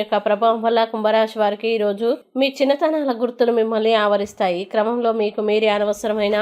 యొక్క ప్రభావం వల్ల కుంభరాశి వారికి ఈ రోజు మీ చిన్నతనాల గుర్తులు మిమ్మల్ని ఆవరిస్తాయి. క్రమంలో మీకు మీరే అనవసరమైన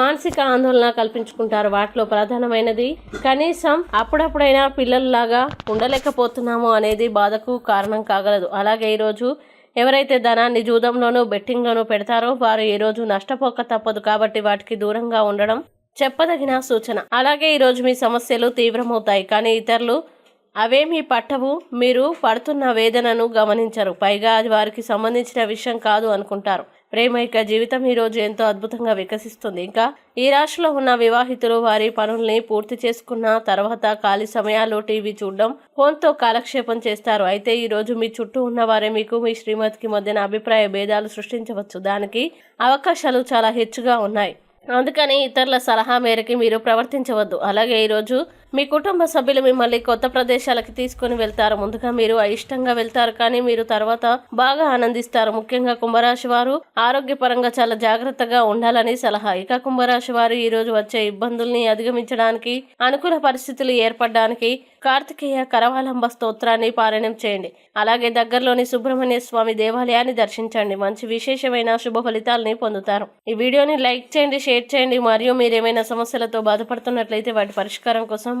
మానసిక ఆందోళన కల్పించుకుంటారు. వాటిలో ప్రధానమైనది కనీసం అప్పుడప్పుడైనా పిల్లల్లాగా ఉండలేకపోతున్నాము అనేది బాధకు కారణం కాగలదు. అలాగే ఈరోజు ఎవరైతే ధనాన్ని జూదంలోనూ బెట్టింగ్లోనూ పెడతారో వారు ఈరోజు నష్టపోక తప్పదు కాబట్టి వాటికి దూరంగా ఉండడం చెప్పదగిన సూచన. అలాగే ఈరోజు మీ సమస్యలు తీవ్రమవుతాయి. కానీ ఇతరులు అవేమీ పట్టవు మీరు పడుతున్న వేదనను గమనించరు. పైగా అది వారికి సంబంధించిన విషయం కాదు అనుకుంటారు. ప్రేమైక జీవితం ఈ రోజు ఎంతో అద్భుతంగా వికసిస్తుంది. ఇంకా ఈ రాశిలో ఉన్న వివాహితులు వారి పనుల్ని పూర్తి చేసుకున్న తర్వాత ఖాళీ సమయాల్లో టీవీ చూడడం ఫోన్తో కాలక్షేపం చేస్తారు. అయితే ఈరోజు మీ చుట్టూ ఉన్నవారే మీకు మీ శ్రీమతికి మధ్యన అభిప్రాయ భేదాలు సృష్టించవచ్చు. దానికి అవకాశాలు చాలా హెచ్చుగా ఉన్నాయి. అందుకని ఇతరుల సలహా మేరకి మీరు ప్రవర్తించవద్దు. అలాగే ఈరోజు మీ కుటుంబ సభ్యులు మిమ్మల్ని కొత్త ప్రదేశాలకు తీసుకుని వెళ్తారు. ముందుగా మీరు అయిష్టంగా వెళ్తారు. కానీ మీరు తర్వాత బాగా ఆనందిస్తారు. ముఖ్యంగా కుంభరాశి వారు ఆరోగ్యపరంగా చాలా జాగ్రత్తగా ఉండాలని సలహా. ఇక కుంభరాశి వారు ఈ రోజు వచ్చే ఇబ్బందుల్ని అధిగమించడానికి అనుకూల పరిస్థితులు ఏర్పడడానికి కార్తికేయ కరవాలంబ స్తోత్రాన్ని పారాయణం చేయండి. అలాగే దగ్గరలోని సుబ్రహ్మణ్య స్వామి దేవాలయాన్ని దర్శించండి. మంచి విశేషమైన శుభ ఫలితాలని పొందుతారు. ఈ వీడియోని లైక్ చేయండి షేర్ చేయండి. మరియు మీరు ఏమైనా సమస్యలతో బాధపడుతున్నట్లయితే వాటి పరిష్కారం కోసం